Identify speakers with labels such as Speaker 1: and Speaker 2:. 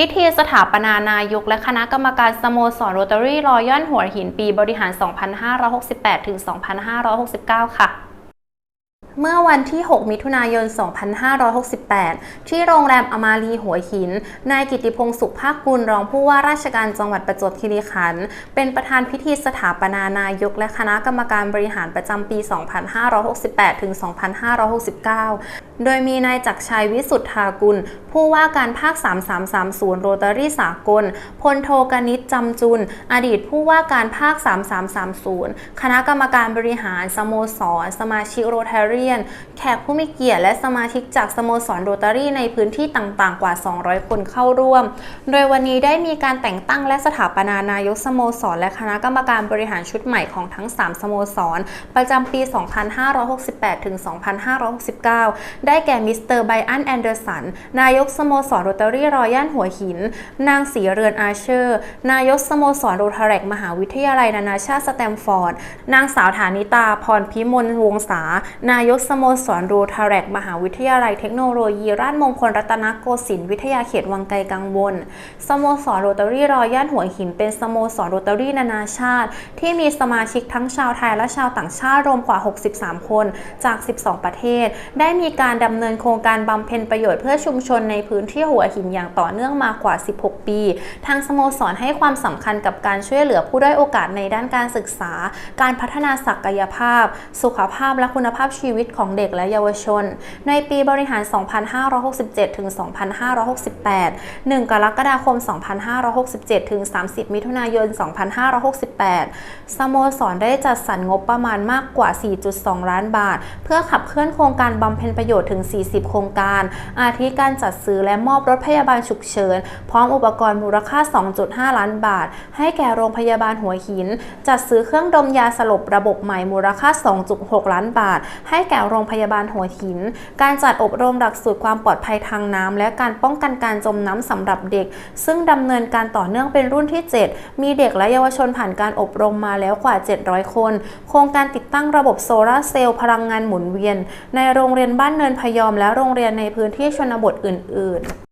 Speaker 1: พิธีสถาปนานายกและคณะกรรมการสโมสรโรตารี่รอยัลหัวหินปีบริหาร 2568ถึง2569 ค่ะ เมื่อวันที่ 6 มิถุนายน 2568 ที่โรงแรมอมารีหัวหิน นายกิติพงศ์สุภาคกุลรองผู้ว่าราชการจังหวัดประจวบคีรีขันธ์เป็นประธานพิธีสถาปนานายกและคณะกรรมการบริหารประจำปี 2568 ถึง 2569 โดยมีนายจักรชัยวิสุทธากุล ผู้ว่าการภาค 3330 โรตารี่สากล พลโทกนิษจำจุน อดีตผู้ว่าการภาค 3330 คณะกรรมการบริหารสโมสร สมาชิกโรตาเรียน แขกผู้มีเกียรติและสมาชิกจากสโมสรโรตารี่ในพื้นที่ต่างๆ กว่า 200 คนเข้าร่วม โดยวันนี้ได้มีการแต่งตั้งและสถาปนานายกสโมสร และคณะกรรมการบริหารชุดใหม่ของทั้ง 3 สโมสร ประจำปี 2568 ถึง 2569 ได้แก่มิสเตอร์ไบอันแอนเดอร์สัน นายกสโมสรโรตารี่รอยัลหัวหิน นางสีเรือนอาเชอร์ นายกสโมสรโรทาแรกมหาวิทยาลัยนานาชาติสแตมฟอร์ด นางสาวฐานิตาพรพิมลวงศา นายกสโมสรโรทาแรกมหาวิทยาลัยเทคโนโลยี ราชมงคลรัตนโกสินทร์วิทยาเขตวังไกลกังวล สโมสรโรตารี่รอยัลหัวหิน เป็นสโมสรโรตารี่นานาชาติ ที่มีสมาชิกทั้งชาวไทยและชาวต่างชาติรวมกว่า 63 คนจาก 12 ประเทศ ได้มีการดำเนินโครงการบำเพ็ญประโยชน์เพื่อชุมชนในพื้นที่หัวหินอย่างต่อเนื่องมากว่า 16 ปี ทางสโมสรให้ความสำคัญกับการช่วยเหลือผู้ด้อยโอกาสในด้านการศึกษา การพัฒนาศักยภาพ สุขภาพและคุณภาพชีวิตของเด็กและเยาวชน ในปีบริหาร 2567 ถึง 2568 1 กรกฎาคม 2567 ถึง 30 มิถุนายน 2568 สโมสรได้จัดสรรงบประมาณมากกว่า 4.2 ล้านบาท เพื่อขับเคลื่อนโครงการบำเพ็ญประโยชน์ถึง 40 โครงการ อาทิการจัดซื้อและมอบรถพยาบาลฉุกเฉิน พร้อมอุปกรณ์มูลค่า 2.5 ล้านบาท ให้แก่โรงพยาบาลหัวหิน จัดซื้อเครื่องดมยาสลบระบบใหม่มูลค่า 2.6 ล้านบาท ให้แก่โรงพยาบาลหัวหิน การจัดอบรมหลักสูตรความปลอดภัยทางน้ำและการป้องกันการจมน้ำสำหรับเด็ก ซึ่งดำเนินการต่อเนื่องเป็นรุ่นที่ 7 มีเด็กและเยาวชนผ่านการอบรมมาแล้วกว่า 700 คน โครงการติดตั้งระบบโซลาร์เซลล์พลังงานหมุนเวียน ในโรงเรียนบ้านเนินพยอมและโรงเรียนในพื้นที่ชนบทอื่น ๆ